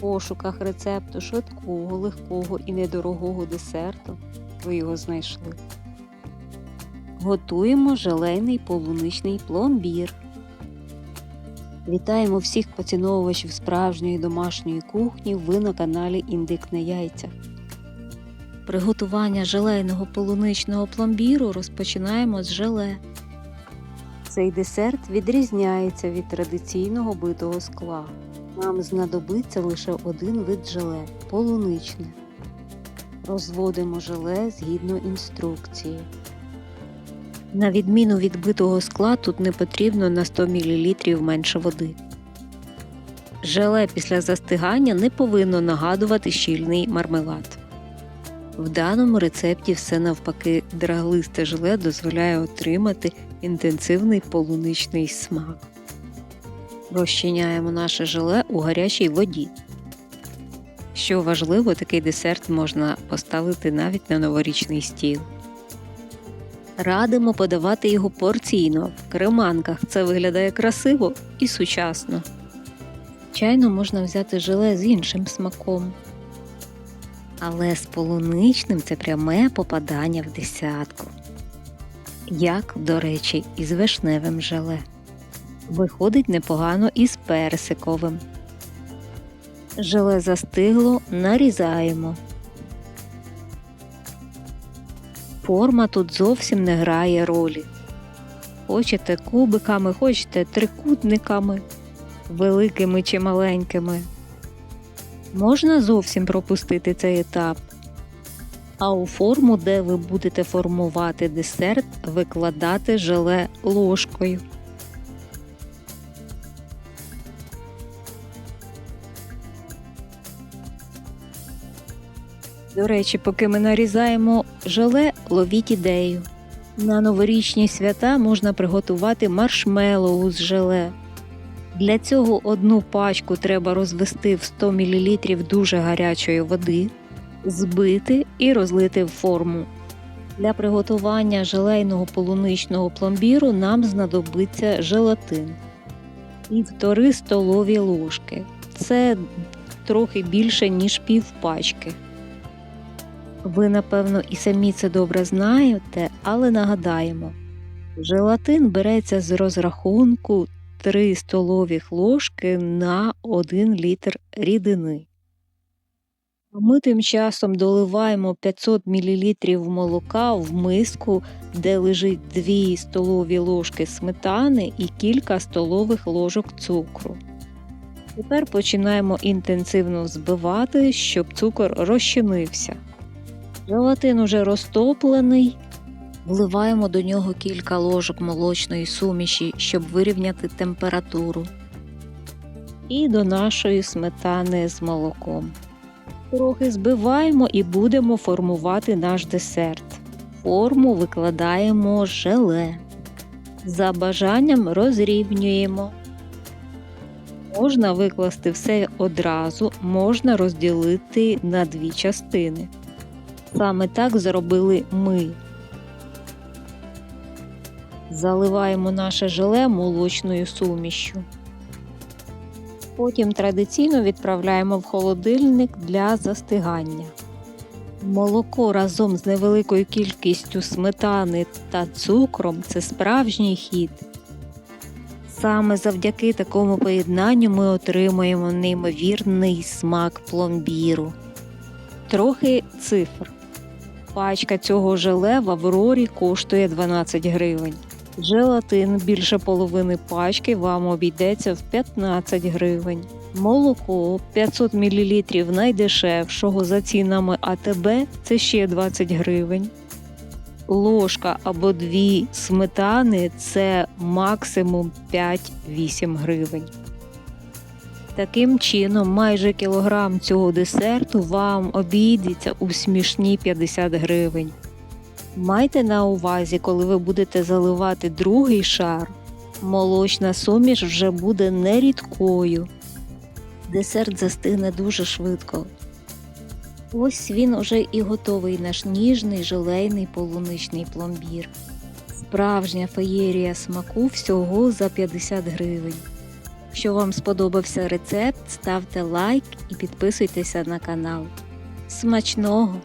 Пошуках рецепту швидкого, легкого і недорогого десерту ви його знайшли. Готуємо желейний полуничний пломбір. Вітаємо всіх поціновувачів справжньої домашньої кухні. Ви на каналі Індик на яйцях. Приготування желейного полуничного пломбіру розпочинаємо з желе. Цей десерт відрізняється від традиційного битого скла. Нам знадобиться лише один вид желе полуничне. Розводимо желе згідно інструкції. На відміну від битого скла, тут не потрібно на 100 мл менше води. Желе після застигання не повинно нагадувати щільний мармелад. В даному рецепті все навпаки драглисте желе дозволяє отримати інтенсивний полуничний смак. Розчиняємо наше желе у гарячій воді. Що важливо, такий десерт можна поставити навіть на новорічний стіл. Радимо подавати його порційно в креманках. Це виглядає красиво і сучасно. Звичайно, можна взяти желе з іншим смаком. Але з полуничним це пряме попадання в десятку. Як, до речі, і з вишневим желе. Виходить непогано і з персиковим. Желе застигло, нарізаємо. Форма тут зовсім не грає ролі. Хочете кубиками, хочете трикутниками, великими чи маленькими. Можна зовсім пропустити цей етап. А у форму, де ви будете формувати десерт, викладати желе ложкою. До речі, поки ми нарізаємо желе, ловіть ідею. На новорічні свята можна приготувати маршмеллоу з желе. Для цього одну пачку треба розвести в 100 мл дуже гарячої води, збити і розлити в форму. Для приготування желейного полуничного пломбіру нам знадобиться желатин. Півтори столові ложки. Це трохи більше, ніж пів пачки. Ви, напевно, і самі це добре знаєте, але нагадаємо: желатин береться з розрахунку 3 столових ложки на 1 літр рідини. Ми тим часом доливаємо 500 мл молока в миску, де лежить 2 столові ложки сметани і кілька столових ложок цукру. Тепер починаємо інтенсивно взбивати, щоб цукор розчинився. Желатин уже розтоплений. Вливаємо до нього кілька ложок молочної суміші, щоб вирівняти температуру. І до нашої сметани з молоком. Трохи збиваємо і будемо формувати наш десерт. Форму викладаємо желе. За бажанням розрівнюємо. Можна викласти все одразу, можна розділити на дві частини. Саме так зробили ми. Заливаємо наше желе молочною сумішю. Потім традиційно відправляємо в холодильник для застигання. Молоко разом з невеликою кількістю сметани та цукром це справжній хід. Саме завдяки такому поєднанню ми отримуємо неймовірний смак пломбіру. Трохи цифр. Пачка цього желе в Аврорі коштує 12 гривень. Желатин більше половини пачки вам обійдеться в 15 гривень. Молоко 500 мл найдешевшого за цінами АТБ це ще 20 гривень. Ложка або дві сметани це максимум 5-8 гривень. Таким чином, майже кілограм цього десерту вам обійдеться у смішні 50 гривень. Майте на увазі, коли ви будете заливати другий шар, молочна суміш вже буде не рідкою. Десерт застигне дуже швидко. Ось він уже і готовий наш ніжний желейний полуничний пломбір. Справжня феєрія смаку всього за 50 гривень. Якщо вам сподобався рецепт, ставте лайк і підписуйтеся на канал. Смачного!